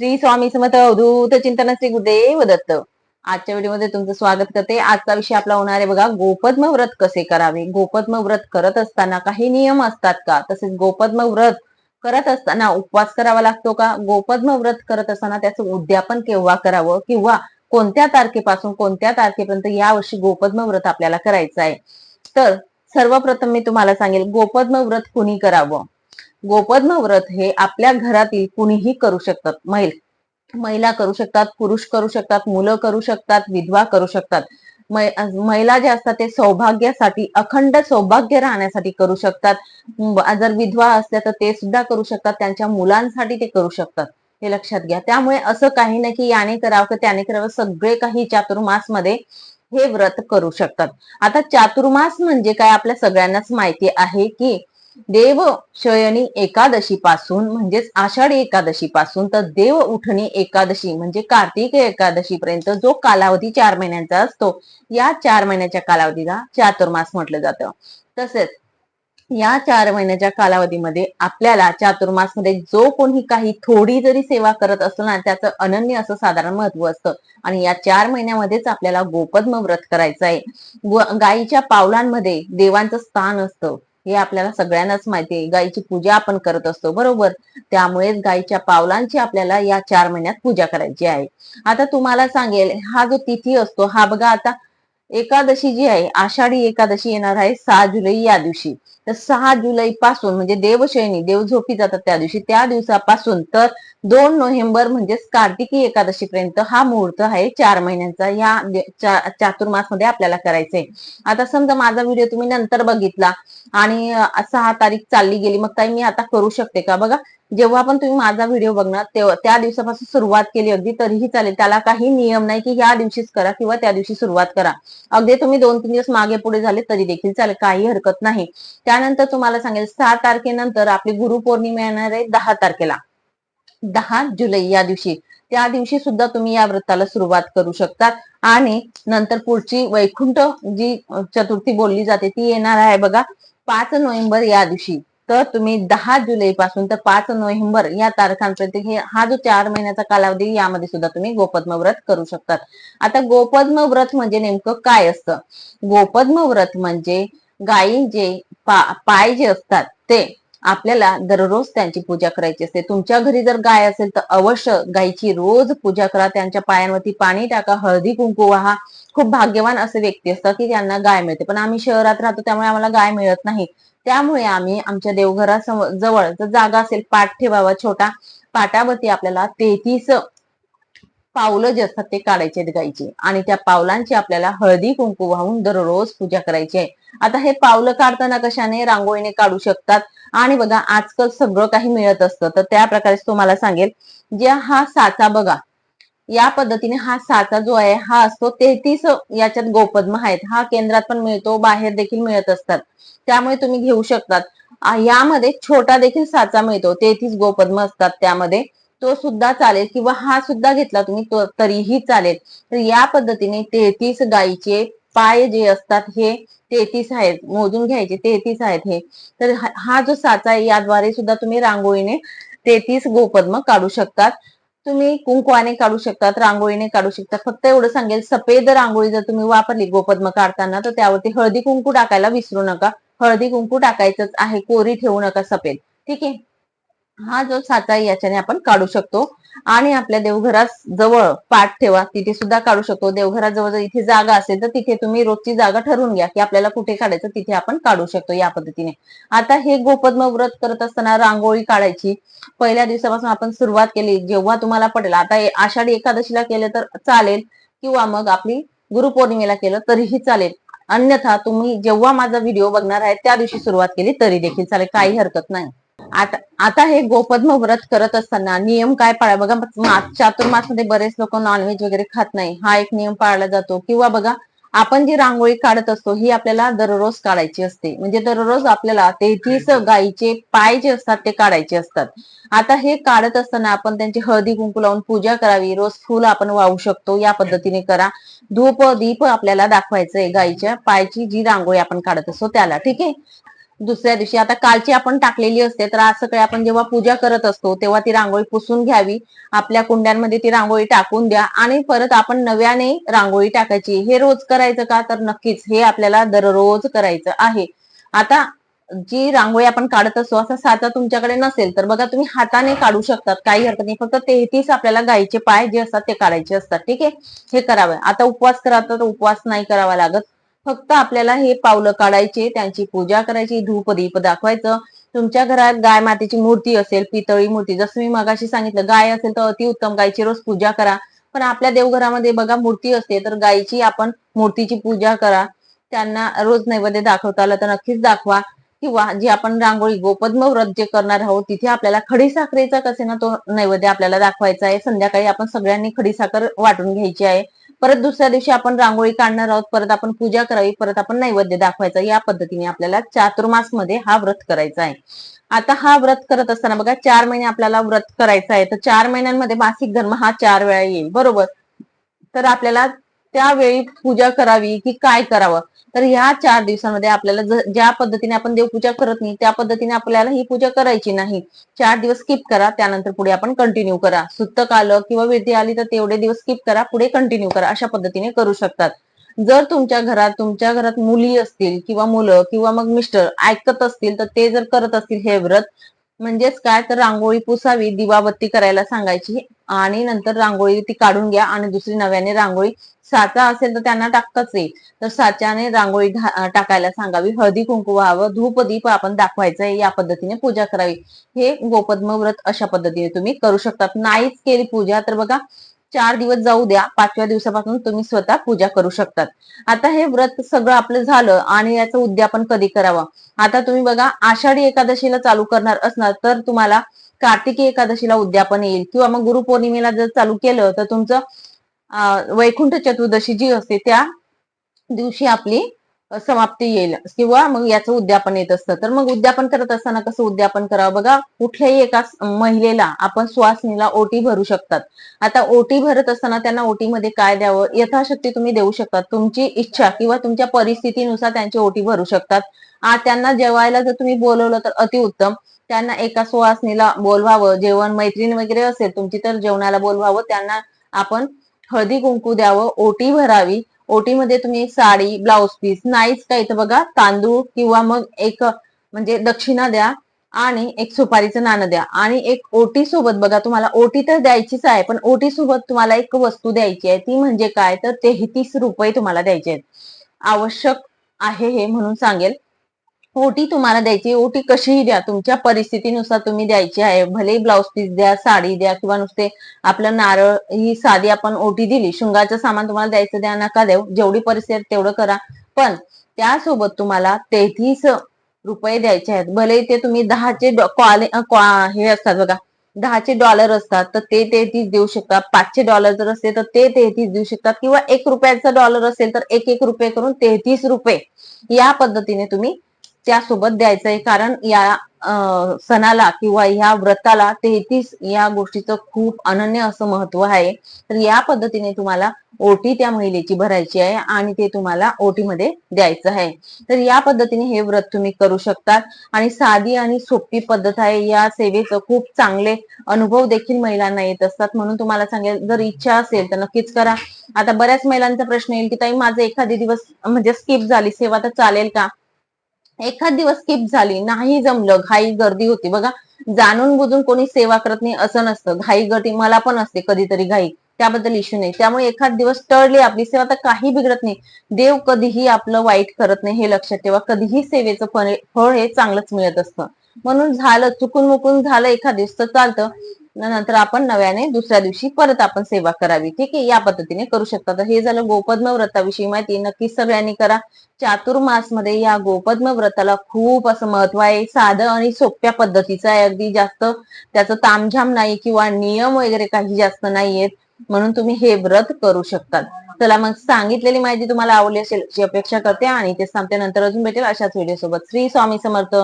श्री स्वामी समर्थ अवधूत चिंतन श्री गुरुदेव दत्त. आजच्या व्हिडिओमध्ये तुमचं स्वागत करते. आजचा विषय आपला होणार आहे बघा गोपद्म व्रत कसे करावे? गोपद्म व्रत करत असताना काही नियम असतात का? तसेच गोपद्म व्रत करत असताना उपवास करावा लागतो का? गोपद्म व्रत करत असताना त्याचं उद्यापन केव्हा करावं? किंवा कोणत्या तारखेपासून कोणत्या तारखेपर्यंत यावर्षी गोपद्म व्रत आपल्याला करायचं आहे? तर सर्वप्रथम मी तुम्हाला सांगेल गोपद्म व्रत कुणी करावं? गोपद्म व्रत हे आपल्या घरातील कुणीही करू शकतात. महिला महिला करू शकतात पुरुष करू शकतात मुलं करू शकतात विधवा करू शकतात. महिला जे असतात ते सौभाग्यासाठी अखंड सौभाग्य राहण्यासाठी करू शकतात. जर विधवा असल्या तर ते सुद्धा करू शकतात. त्यांच्या मुलांसाठी ते करू शकतात. हे लक्षात घ्या. त्यामुळे असं काही नाही की याने करावं की त्याने करावं. सगळे काही चातुर्मासमध्ये हे व्रत करू शकतात. आता चातुर्मास म्हणजे काय? आपल्या सगळ्यांनाच माहिती आहे की देव शयनी एकादशी पासून म्हणजेच आषाढी एकादशी पासून तर देव उठणी एकादशी म्हणजे कार्तिक एकादशी पर्यंत जो कालावधी चार महिन्यांचा असतो या चार महिन्याच्या कालावधीला चातुर्मास म्हटलं जातं. तसेच या चार महिन्याच्या कालावधीमध्ये आपल्याला चातुर्मासमध्ये जो कोणी काही थोडी जरी सेवा करत असतो ना त्याचं अनन्य असं साधारण महत्त्व असतं. आणि या चार महिन्यामध्येच आपल्याला गोपद्म व्रत करायचं आहे. गाईच्या गायीच्या पावलांमध्ये देवांचं स्थान असतं. हे आपल्याला सगळ्यांनाच माहिती आहे. गायीची पूजा आपण करत असतो बरोबर? त्यामुळेच गायीच्या पावलांची आपल्याला या चार महिन्यात पूजा करायची आहे. आता तुम्हाला सांगेल हा जो तिथी असतो हा बघा आता एकादशी जी आहे आषाढी एकादशी येणार आहे सहा जुलै या दिवशी. तर सहा जुलै पासून म्हणजे देवशयनी देव झोपी जातात त्या दिवशी. त्या दिवसापासून तर दोन नोव्हेंबर म्हणजेच कार्तिकी एकादशी पर्यंत हा मुहूर्त आहे. चार महिन्यांचा. या म्हणजे चा- चातुर्मासमध्ये आपल्याला करायचंय. आता समजा माझा व्हिडिओ तुम्ही नंतर बघितला आणि सहा तारीख चालली गेली मग ताई मी आता करू शकते का? बघा जेव्हा पण तुम्ही माझा व्हिडिओ बघणार तेव्हा त्या दिवसापासून सुरुवात केली अगदी तरीही चालेल. त्याला काही नियम नाही की ह्या दिवशीच करा किंवा त्या दिवशी सुरुवात करा. अगदी तुम्ही दोन तीन दिवस मागे पुढे झाले तरी देखील चालेल. काही हरकत नाही. त्यानंतर तुम्हाला सांगेल सहा तारखेनंतर आपली गुरुपौर्णिमा येणार आहे दहा तारखेला. दहा जुलै या दिवशी. त्या दिवशी सुद्धा तुम्ही या व्रताला सुरुवात करू शकतात. आणि नंतर पुढची वैकुंठ जी चतुर्थी बोलली जाते ती येणार आहे बघा पाच नोव्हेंबर या दिवशी. तर तुम्ही दहा जुलै पासून तर पाच नोव्हेंबर या तारखांपर्यंत हे हा जो चार महिन्याचा कालावधी यामध्ये सुद्धा तुम्ही गोपद्म व्रत करू शकतात. आता गोपद्म व्रत म्हणजे नेमकं काय असतं? गोपद्म व्रत म्हणजे गायींचे पा- पाय जे असतात ते आपल्याला दररोज त्यांची पूजा करायची असते. तुमच्या घरी जर गाय असेल तर अवश्य गायीची रोज पूजा करा. त्यांच्या पायांवरती पाणी टाका हळदी कुंकू वाहा. खूप भाग्यवान असे व्यक्ती असतात की त्यांना गाय मिळते. पण आम्ही शहरात राहतो त्यामुळे आम्हाला गाय मिळत नाही. त्यामुळे आम्ही आमच्या देवघरासमोर जवळ जर जागा असेल पाठ ठेवावा छोटा. पाटावरती आपल्याला तेहतीस पावलं जे असतात ते काढायचे आहेत आणि त्या पावलांची आपल्याला हळदी कुंकू वाहून दररोज पूजा करायची आहे. आता हे पावलं काढताना कशाने रांगोळीने काढू शकतात? आणि बघा आजकाल सगळं काही मिळत असतं. तर त्या प्रकारे तुम्हाला सांगेल जे हा साचा बघा या पद्धतीने हा साचा जो आहे हा असतो तेहतीस याच्यात गोपद्म आहेत. हा केंद्रात पण मिळतो बाहेर देखील मिळत असतात. त्यामुळे तुम्ही घेऊ शकतात. यामध्ये छोटा देखील साचा मिळतो. तेहतीस गोपद्म असतात त्यामध्ये. तो सुद्धा चालेल किंवा हा सुद्धा घेतला तुम्ही तो तरीही चालेल. तर या पद्धतीने तेहतीस गायीचे पाय जे असतात हे तेहतीस आहेत मोजून घ्यायचे तेहतीस आहेत हे. तर हा- जो साचा आहे याद्वारे सुद्धा तुम्ही रांगोळीने तेहतीस गोपद्म काढू शकतात. तुम्ही कुंकवाने काढू शकतात रांगोळीने काढू शकतात. फक्त एवढं सांगेल सफेद रांगोळी जर तुम्ही वापरली गोपद्म काढताना तर त्यावरती हळदी कुंकू टाकायला विसरू नका. हळदी कुंकू टाकायचंच आहे कोरी ठेवू नका सफेद. ठीक आहे? हा जो साचा आहे याच्याने आपण काढू शकतो. आणि आपल्या देवघरात जवळ पाठ ठेवा तिथे सुद्धा काढू शकतो. देवघराजवळ जर इथे जागा असेल तर तिथे तुम्ही रोजची जागा ठरवून घ्या की आपल्याला कुठे काढायचं तिथे आपण काढू शकतो या पद्धतीने. आता हे गोपद्म व्रत करत असताना रांगोळी काढायची. पहिल्या दिवसापासून आपण सुरुवात केली जेव्हा तुम्हाला पटेल. आता आषाढी एकादशीला केलं तर चालेल किंवा मग आपली गुरुपौर्णिमेला केलं तरीही चालेल. अन्यथा तुम्ही जेव्हा माझा व्हिडिओ बघणार आहे त्या दिवशी सुरुवात केली तरी देखील चालेल काही हरकत नाही. आता आता हे गोपद्म व्रत करत असताना नियम काय पाळा? बघा चातुर्मासमध्ये बरेच लोक नॉनव्हेज वगैरे खात नाही. हा एक नियम पाळला जातो. किंवा बघा आपण जी रांगोळी काढत असतो ही आपल्याला दररोज काढायची असते. म्हणजे दररोज आपल्याला तेहतीस गायीचे पाय जे असतात ते काढायचे असतात. आता हे काढत असताना आपण त्यांची हळदी कुंकू लावून पूजा करावी. रोज फुल आपण वाहू शकतो. या पद्धतीने करा. धूप दीप आपल्याला दाखवायचंय गायीच्या पायची जी रांगोळी आपण काढत असतो त्याला. ठीक आहे? दुसऱ्या दिवशी. आता कालची आपण टाकलेली असते तर आज सकाळी आपण जेव्हा पूजा करत असतो तेव्हा ती रांगोळी पुसून घ्यावी. आपल्या कुंड्यांमध्ये ती रांगोळी टाकून द्या. आणि परत आपण नव्याने रांगोळी टाकायची. हे रोज करायचं का? तर नक्कीच हे आपल्याला दररोज करायचं आहे. आता जी रांगोळी आपण काढत असतो असा साचा तुमच्याकडे नसेल तर बघा तुम्ही हाताने काढू शकतात. काही हरकत नाही. फक्त तेहतीस आपल्याला गायीचे पाय जे असतात ते काढायचे असतात. ठीक आहे? हे करावं. आता उपवास करा तर उपवास नाही करावा लागत. फक्त आपल्याला हे पावलं काढायचे त्यांची पूजा करायची धूप दीप दाखवायचं. तुमच्या घरात गाय मातेची मूर्ती असेल पितळी मूर्ती जसं मी मगाशी सांगितलं गाय असेल तर अतिउत्तम गायची रोज पूजा करा. पण आपल्या देवघरामध्ये बघा मूर्ती असते तर गायची आपण मूर्तीची पूजा करा. त्यांना रोज नैवेद्य दाखवता आलं तर नक्कीच दाखवा. किंवा जी आपण रांगोळी गोपद्म व्रत जे करणार आहोत तिथे आपल्याला खडी साखरेचा कसे ना तो नैवेद्य आपल्याला दाखवायचा आहे. संध्याकाळी आपण सगळ्यांनी खडी साखर वाटून घ्यायची आहे. परत दुसऱ्या दिवशी आपण रांगोळी काढणार आहोत परत आपण पूजा करावी परत आपण नैवेद्य दाखवायचा या पद्धतीने आपल्याला चातुर्मासमध्ये हा व्रत करायचा आहे. आता हा व्रत करत असताना बघा चार महिने आपल्याला व्रत करायचं आहे तर चार महिन्यांमध्ये मासिक धर्म हा चार वेळा येईल बरोबर? तर आपल्याला त्यावेळी पूजा करावी की काय करावं? तर ह्या चार दिवसांमध्ये आपल्याला ज्या पद्धतीने आपण देवपूजा करत नाही त्या पद्धतीने आपल्याला ही पूजा करायची नाही. चार दिवस स्किप करा त्यानंतर पुढे आपण कंटिन्यू करा. सुत्तक आलं किंवा विधी आली तर तेवढे दिवस स्किप करा पुढे कंटिन्यू करा अशा पद्धतीने करू शकतात. जर तुमच्या घरात तुमच्या घरात मुली असतील किंवा मुलं किंवा मग मिस्टर ऐकत असतील तर ते जर करत असतील हे व्रत म्हणजेच काय? तर रांगोळी पुसावी दिवाबत्ती करायला सांगायची. आणि नंतर रांगोळी ती काढून घ्या आणि दुसरी नव्याने रांगोळी. साचा असेल तर त्यांना टाकताच येईल. तर साच्याने रांगोळी टाकायला सांगावी. हळदी कुंकू व्हावं धूप दीप आपण दाखवायचं या पद्धतीने पूजा करावी. हे गोपद्म व्रत अशा पद्धतीने तुम्ही करू शकतात. नाहीच केली पूजा तर बघा चार दिवस जाऊ द्या पाचव्या दिवसापासून तुम्ही स्वतः पूजा करू शकतात. आता हे व्रत सगळं आपलं झालं आणि याचं उद्यापन कधी करावं? आता तुम्ही बघा आषाढी एकादशीला चालू करणार असणार तर तुम्हाला कार्तिकी एकादशीला उद्यापन येईल. किंवा मग गुरुपौर्णिमेला जर चालू केलं तर तुमचं वैकुंठ चतुर्दशी जी असते त्या दिवशी आपली समाप्ती येईल. किंवा मग याचं उद्यापन येत असतं. तर मग उद्यापन करत असताना कसं उद्यापन करावं? बघा कुठल्याही एका महिलेला आपण सुवासनीला ओटी भरू शकतात. आता ओटी भरत असताना त्यांना ओटीमध्ये काय द्यावं? यथाशक्ती तुम्ही देऊ शकतात. तुमची इच्छा किंवा तुमच्या परिस्थितीनुसार त्यांची ओटी भरू शकतात. त्यांना जेवायला जर तुम्ही बोलवलं तर अतिउत्तम त्यांना एका सुवासनीला बोलवावं. जेवण मैत्रीण वगैरे असेल तुमची तर जेवणाला बोलवावं. त्यांना आपण हळदी कुंकू द्यावं. ओटी भरावी. ओटीमध्ये तुम्ही साडी ब्लाउज पीस नाहीच काही तर बघा तांदूळ किंवा मग एक म्हणजे दक्षिणा द्या आणि एक सुपारीचं नाणं द्या. आणि एक ओटी सोबत बघा तुम्हाला ओटी तर द्यायचीच आहे पण ओटी सोबत तुम्हाला एक वस्तू द्यायची आहे ती म्हणजे काय? तर तेहतीस रुपये तुम्हाला द्यायचे आहेत. आवश्यक आहे हे म्हणून सांगेल. ओटी तुम्हाला द्यायची ओटी कशीही द्या. तुमच्या परिस्थितीनुसार तुम्ही द्यायची आहे. भले ब्लाउज पीस द्या साडी द्या किंवा नुसते आपलं नारळ ही साधी आपण ओटी दिली. शुंगाचं सामान तुम्हाला द्यायचं द्या नका देऊ. जेवढी परिस्थिती तेवढं करा. पण त्यासोबत तुम्हाला तेहतीस रुपये द्यायचे आहेत. भले ते तुम्ही दहाचे हे असतात बघा. दहाचे डॉलर असतात तर ते तेहतीस देऊ शकतात पाचशे डॉलर जर असते तर ते तेहतीस देऊ शकतात किंवा एक रुपयाचा डॉलर असेल तर एक एक रुपये करून तेहतीस रुपये या पद्धतीने तुम्ही त्यासोबत आहे कारण या सणाला किंवा ह्या व्रताला तेहतीस या गोष्टीचं खूप अनन्य असं महत्त्व आहे. तर या पद्धतीने तुम्हाला ओटी त्या महिलेची भरायची आहे आणि ते तुम्हाला ओटीमध्ये द्यायचं आहे. तर या पद्धतीने हे व्रत तुम्ही करू शकतात. आणि साधी आणि सोपी पद्धत आहे. या सेवेचं खूप चांगले अनुभव देखील महिलांना येत असतात. म्हणून तुम्हाला सांगेल जर इच्छा असेल तर नक्कीच करा. आता बऱ्याच महिलांचा प्रश्न येईल की ताई माझे एखादी दिवस म्हणजे स्किप झाली सेवा तर चालेल का? एखाद दिवस स्किप झाली नाही जमलं घाई गर्दी होती. बघा जाणून बुजून कोणी सेवा करत नाही असं नसतं. घाई गर्दी मला पण असते कधीतरी घाई. त्याबद्दल इश्यू नाही. त्यामुळे एखाद दिवस टळली आपली सेवा तर काही बिघडत नाही. देव कधीही आपलं वाईट करत नाही हे लक्षात ठेवा. कधीही सेवेचं फळ हे चांगलंच मिळत असतं. म्हणून झालं चुकून मुकून झालं एखाद दिवस तर चालतं. नंतर आपण नव्याने दुसऱ्या दिवशी परत आपण सेवा करावी. ठीक आहे? या पद्धतीने करू शकता. हे झालं गोपद्म व्रताविषयी माहिती. नक्की सगळ्यांनी करा. चातुर्मासमध्ये या गोपद्म व्रताला खूप असं महत्त्व आहे. साधं आणि सोप्या पद्धतीचं आहे. अगदी जास्त त्याचं तामझाम नाही किंवा नियम वगैरे काही जास्त नाहीयेत. म्हणून तुम्ही हे व्रत करू शकतात चला मग सांगितलेली माहिती तुम्हाला आवडली असेल अशी अपेक्षा करते आणि ते सांगते नंतर अजून भेटेल अशाच व्हिडिओ सोबत. श्री स्वामी समर्थ.